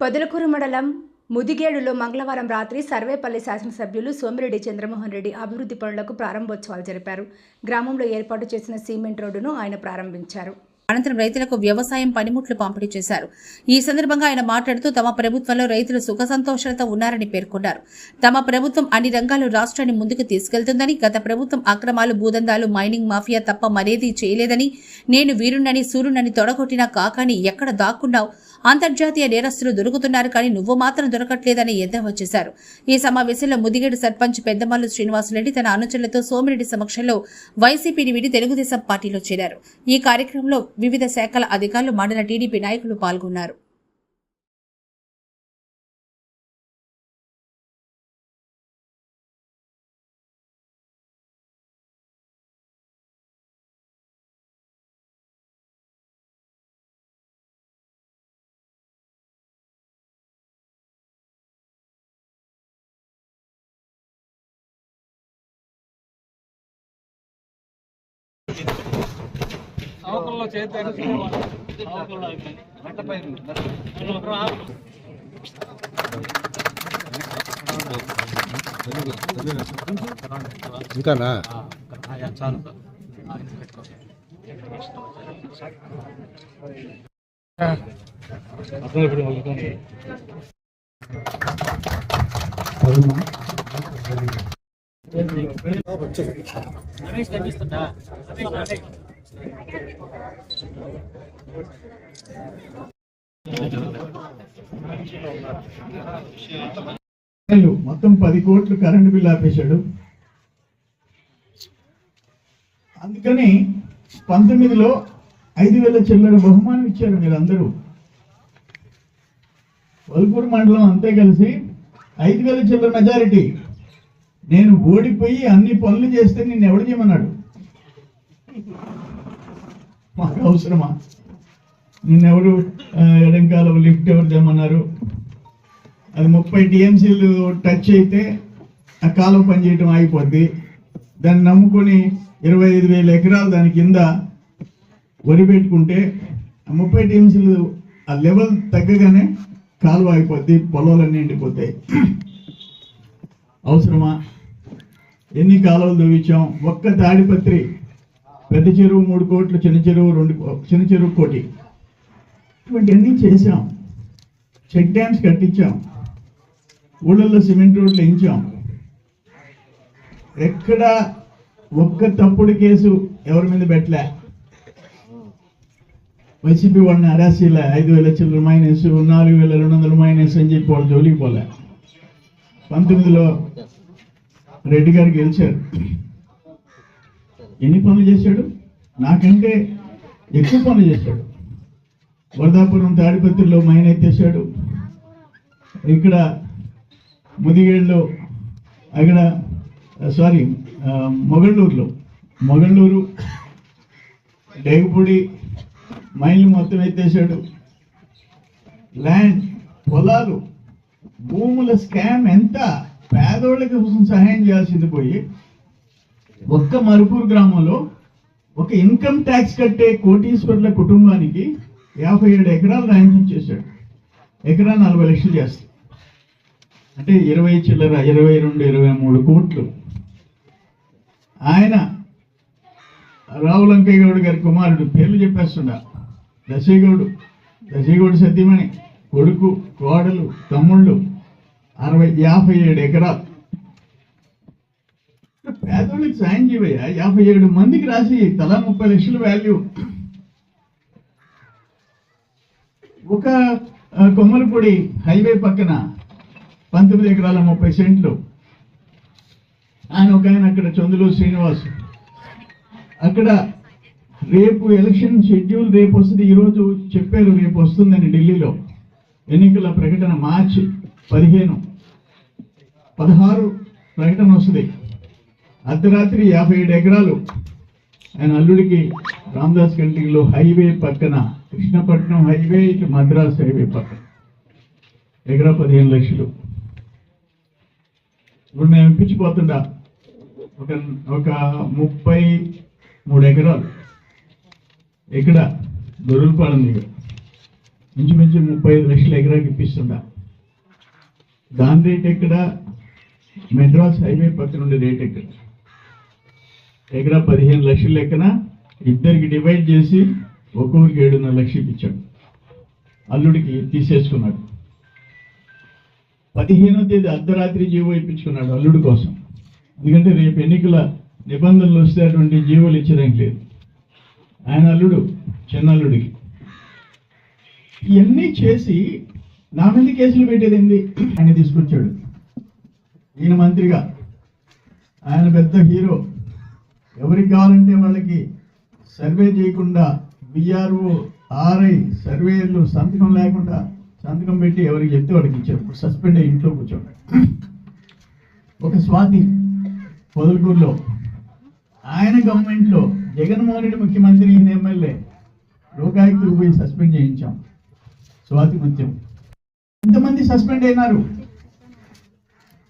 పొదలకూరు మండలం ముదిగేడులో మంగళవారం రాత్రి సర్వేపల్లి శాసనసభ్యులు సోమిరెడ్డి చంద్రమోహన్ రెడ్డి అభివృద్ధి పనులకు ప్రారంభోత్సవాలు జరిపారు. గ్రామంలో ఏర్పాటు చేసిన సిమెంట్ రోడ్డును ఆయన ప్రారంభించారు. అనంతరం రైతులకు వ్యవసాయం పనిముట్లు పంపిణీ చేశారు. ఈ సందర్భంగా ఆయన మాట్లాడుతూ తమ ప్రభుత్వంలో రైతులు సుఖ సంతోషాలతో ఉన్నారని పేర్కొన్నారు. తమ ప్రభుత్వం అన్ని రంగాల్లో రాష్ట్రాన్ని ముందుకు తీసుకెళ్తుందని గత ప్రభుత్వం అక్రమాలు భూదందాలు మైనింగ్ మాఫియా తప్ప మరేదీ చేయలేదని నేను వీరుణ్ణని సూర్యునని తొడగొట్టిన కాకాని ఎక్కడ దాక్కున్నావు? అంతర్జాతీయ నేరస్తులు దొరుకుతున్నారు కానీ నువ్వు మాత్రం దొరకట్లేదని ఎద్దేవా చేశారు. ఈ సమావేశంలో ముదిగేడు సర్పంచ్ పెద్దమల్లు శ్రీనివాసులరెడ్డి తన అనుచరులతో సోమిరెడ్డి సమక్షంలో వైసీపీని విడి తెలుగుదేశం పార్టీలో చేరారు. ఈ కార్యక్రమంలో వివిధ శాఖల అధికారులు మండల టీడీపీ నాయకులు పాల్గొన్నారు అవకల్లో గంటపై ఇంకానా చాలు రమేష్ కనిపిస్తుందా నెలలు మొత్తం పది కోట్లు కరెంటు బిల్లు ఆపేశాడు. అందుకని పంతొమ్మిదిలో ఐదు వేల చిల్లర బహుమానం ఇచ్చారు మీరందరూ. వల్పూర్ మండలం అంతే కలిసి ఐదు వేల చిల్లర మెజారిటీ. నేను ఓడిపోయి అన్ని పనులు చేస్తే నిన్ను ఎవడు చేయమన్నాడు? మాకు అవసరమా? నిన్నెవరు ఎడంకాల ఎడంకాలం లిఫ్ట్ ఎవరు తెమ్మన్నారు? అది ముప్పై టీఎంసీలు టచ్ అయితే ఆ కాలువ పనిచేయటం ఆగిపోద్ది. దాన్ని నమ్ముకొని ఇరవై ఐదు వేల ఎకరాలు దాని కింద వరి పెట్టుకుంటే ఆ ముప్పై టీఎంసీలు ఆ లెవెల్ తగ్గగానే కాలువ అయిపోద్ది పొలాలన్నీ ఎండిపోతాయి. అవసరమా? ఎన్ని కాలువలు తవ్వించాం? ఒక్క తాడిపత్రి పెద్ద చెరువు మూడు కోట్లు చిన్న చెరువు రెండు చిన్న చెరువు కోటి. ఇటువంటివన్నీ చేసాం చెక్ డ్యామ్స్ కట్టించాం. ఊళ్ళల్లో సిమెంట్ రోడ్లు వేయించాం. ఎక్కడ ఒక్క తప్పుడు కేసు ఎవరి మీద పెట్టలే. వైసీపీ వాళ్ళని అరాసీలే ఐదు వేల చిల్లర మైనస్ నాలుగు వేల రెండు వందల మైనస్ అని చెప్పి వాళ్ళు జోలికి పోలే. పంతొమ్మిదిలో రెడ్డి గారు గెలిచారు. ఎన్ని పనులు చేశాడు? నాకంటే ఎక్కువ పనులు చేశాడు. వరదాపురం తాడిపత్రిలో మైన్ ఎత్తేసాడు ఇక్కడ ముదిగేడులో అక్కడ సారీ మొగళ్ళూరులో మొగళ్ళూరు డేగపూడి మైన్లు మొత్తం ఎత్తేసాడు ల్యాండ్ పొలాలు భూముల స్కామ్ ఎంత పేదోళ్ళకి కోసం సహాయం చేయాల్సింది పోయి ఒక్క మరుపూరు గ్రామంలో ఒక ఇన్కమ్ ట్యాక్స్ కట్టే కోటీశ్వర్ల కుటుంబానికి యాభై ఏడు ఎకరాలు ర్యాంకింగ్ చేశాడు. ఎకరా నలభై లక్షలు చేస్తాడు. అంటే ఇరవై చిల్లర ఇరవై రెండు ఇరవై మూడు కోట్లు. ఆయన రావులంకయ్య గౌడ్ గారి కుమారుడు పేర్లు చెప్పేస్తుండ. దశగౌడు. దశగౌడు సతీమణి. కొడుకు కోడలు తమ్ముళ్ళు. అరవై యాభై ఏడు ఎకరాలు. పేదోళ్ళకి సాయం చేయవయ్యా. యాభై ఏడు మందికి రాసి తలా ముప్పై లక్షల వాల్యూ ఒక కొమ్మలపూడి హైవే పక్కన పంతొమ్మిది ఎకరాల ముప్పై సెంట్లు. ఆయన ఒక ఆయన అక్కడ చందులు శ్రీనివాస్. అక్కడ రేపు ఎలక్షన్ షెడ్యూల్ రేపు వస్తుంది. ఈరోజు చెప్పారు రేపు వస్తుందని ఢిల్లీలో. ఎన్నికల ప్రకటన మార్చి పదిహేను. పదహారు ప్రకటన వస్తుంది. అర్ధరాత్రి యాభై ఏడు ఎకరాలు. ఆయన అల్లుడికి రామదాస్ కంటిలో హైవే పక్కన కృష్ణపట్నం హైవే ఇటు మద్రాస్ హైవే పక్కన. ఎకరా పదిహేను లక్షలు. ఇప్పుడు మేము ఇప్పించిపోతుండా ఒక ఒక ముప్పై మూడు ఎకరాలు. ఇక్కడ దొరుకుపాడం దగ్గర. ఇంచుమించు ముప్పై ఐదు లక్షలు ఎకరాకి ఇప్పిస్తుందా దాని రేట్ ఎక్కడ? మెడ్రాస్ హైవే పక్కన ఉండే రేట్ ఎక్కడ? ఎక్కడ పదిహేను లక్షల లెక్కన ఇద్దరికి డివైడ్ చేసి ఒక్కొక్కరికి ఏడున్నర లక్షలు ఇప్పించాడు. అల్లుడికి తీసేసుకున్నాడు. పదిహేనో తేదీ అర్ధరాత్రి జీవో ఇప్పించుకున్నాడు అల్లుడి కోసం. ఎందుకంటే రేపు ఎన్నికల నిబంధనలు వస్తే అటువంటి జీవోలు ఇచ్చడానికి లేదు. ఆయన అల్లుడు చిన్న అల్లుడికి. ఇవన్నీ చేసి నా మీద కేసులు పెట్టేది ఆయన తీసుకొచ్చాడు. ఈయన మంత్రిగా. ఆయన పెద్ద హీరో. ఎవరికి కావాలంటే వాళ్ళకి సర్వే చేయకుండా విఆర్ఓ ఆర్ఐ సర్వేలు సంతకం లేకుండా సంతకం పెట్టి ఎవరికి చెప్తే వాడికి ఇచ్చారు. ఇప్పుడు సస్పెండ్ అయ్యి ఇంట్లో కూర్చోండి. ఒక స్వాతి పొదలకూరులో ఆయన గవర్నమెంట్లో జగన్మోహన్ రెడ్డి ముఖ్యమంత్రి ఈయన ఎమ్మెల్యే లోకాయుక్తులు పోయి సస్పెండ్ చేయించాం. స్వాతి ముత్యం. ఎంతమంది సస్పెండ్ అయినారు.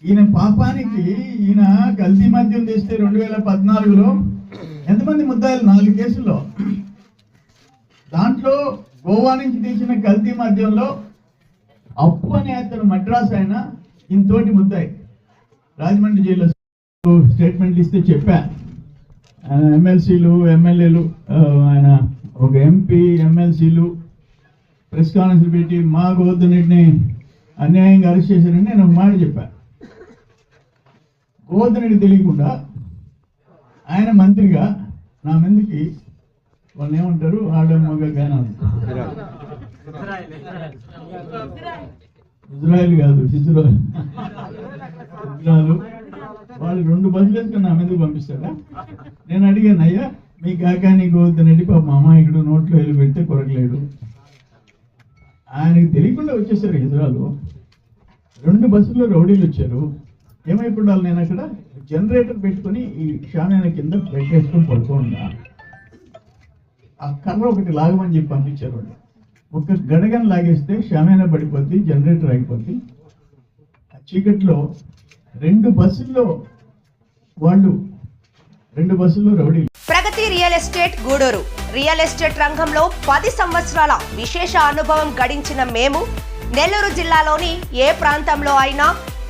ఈయన పాపానికి ఈయన కల్తీ మద్యం తీస్తే రెండు వేల పద్నాలుగులో ఎంతమంది ముద్దాయిలు? నాలుగు కేసుల్లో. దాంట్లో గోవా నుంచి తీసిన కల్తీ మద్యంలో అప్పు అనే అతను మద్రాస్ ఆయన ఇంతోటి ముద్దాయి. రాజమండ్రి జైల్లో స్టేట్మెంట్లు ఇస్తే చెప్పా. ఆయన ఎమ్మెల్సీలు ఎమ్మెల్యేలు ఆయన ఒక ఎంపీ ఎమ్మెల్సీలు ప్రెస్ కాన్ఫరెన్స్ పెట్టి మా గోవర్ధనరెడ్డిని అన్యాయంగా అరెస్ట్ చేశారని నేను ఒక మాట చెప్పాను గోవర్ధనరెడ్డి తెలియకుండా ఆయన మంత్రిగా నా మందికి వాళ్ళు ఏమంటారు? ఆడ మగ గానం ఇజ్రాయెల్ కాదు ఇజ్రాయల్. ఇజ్రాయల్. వాళ్ళు రెండు బస్సులు నా మీదకి పంపిస్తారా? నేను అడిగాను అయ్యా మీ కాకాని గోవర్ధనరెడ్డి పాప మా అమాయకుడు నోట్లో వెళ్ళి పెడితే కొరకలేడు. ఆయనకి తెలియకుండా వచ్చేసారు ఎదురాలు రెండు బస్సుల్లో రౌడీలు వచ్చారు. ఏమైపోవాలి నేను అక్కడ? జనరేటర్ పెట్టుకొని ఈ షామియాన కింద పెట్టేసుకొని పడుకోండా ఆ కర్ర ఒకటి లాగమని చెప్పి పంపించారు వాళ్ళు. ఒక గడగన లాగేస్తే షామియాన పడిపోద్ది జనరేటర్ ఆగిపోద్ది. ఆ చీకట్లో రెండు బస్సుల్లో వాళ్ళు రెండు బస్సుల్లో rowdy Pragati real estate Gudur. Real estate రంగంలో పది సంవత్సరాల విశేష అనుభవం గడించిన మేము నెల్లూరు జిల్లాలోని ఏ ప్రాంతంలో అయినా